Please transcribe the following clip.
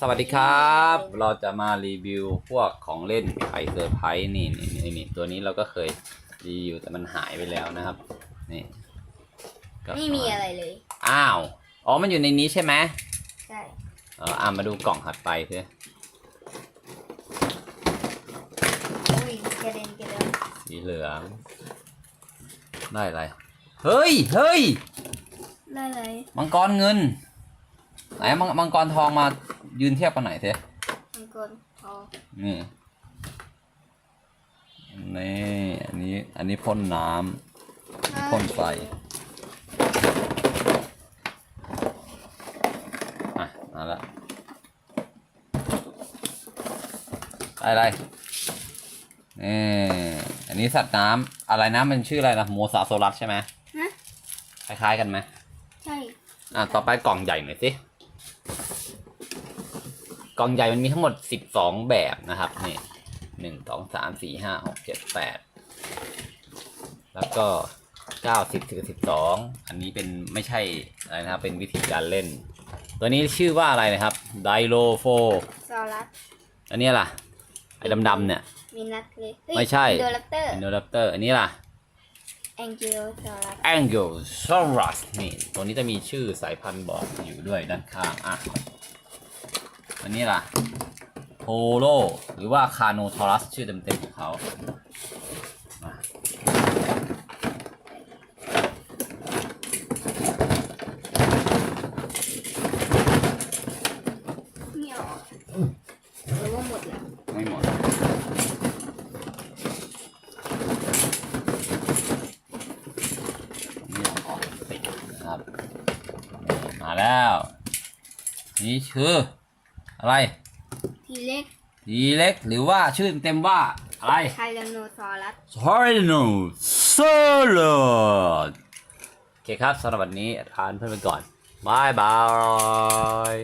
สวัสดีครับ เราจะมารีวิวพวกของเล่นไข่เซอร์ไพรส์นี่นี่นี่นี่ตัวนี้เราก็เคยรีวิวแต่มันหายไปแล้วนะครับ นี่ก็ไม่มีอะไรเลย อ้าว อ๋อ มันอยู่ในนี้ใช่ไหมใช่ เอออ่ามาดูกล่องถัดไปเถอะอุ้ยกระเด็นกระเด็นสีเหลือง ได้อะไร เฮ้ย เฮ้ย ได้เลยมังกรเงิน ไหนมังมังกรทองมา ยืนเทียบกันหน่อยเถอะมังกรทองนี่ นี่ อันนี้ อันนี้พ่นน้ำพ่นไฟอะมาแล้วได้อะไรนี่อันนี้สัตว์น้ำอะไรนะมันชื่ออะไรนะโมซาโซลัสใช่ไหมฮะคล้ายๆกันไหมใช่ อะ ต่อไปกล่องใหญ่หน่อยสิ กล่องใหญ่มันมีทั้งหมดสิบสองแบบนะครับนี่หนึ่งสองสามสี่ห้าหกเจ็ดแปดแล้วก็เก้าสิบสิบสิบสองอันนี้เป็นไม่ใช่อะไรนะครับเป็นวิธีการเล่น ตัวนี้ชื่อว่าอะไรนะครับไดโลโฟซอรัสอันนี้ล่ะไอ้ดำๆเนี่ย มีนัทเลยไม่ใช่ โดรัปเตอร์อินโดรัปเตอร์อันนี้ล่ะแองกิโลซอรัส a n g l e s a u r u s นี่ตัวนี้จะมีชื่อสายพันธุ์บอกอยู่ด้วยด้านข้างอะ อันนี้ล่ะโ o โลหรือว่าคาโนทอรัสชื่อเต็มๆของเขามาไม่ออกหรือว่าหมดแล้วไม่หมด นี่ออกติดนะครับ มาแล้ว นี่ชื่อ อะไร ทีเล็กดีเล็กหรือว่าชื่อเต็มๆว่าอะไรไทแรนโนซอรัส t y r a n o s a u r u s โอเคครับสำหรับวันนี้ทานเพื่อนไปก่อนบายบาย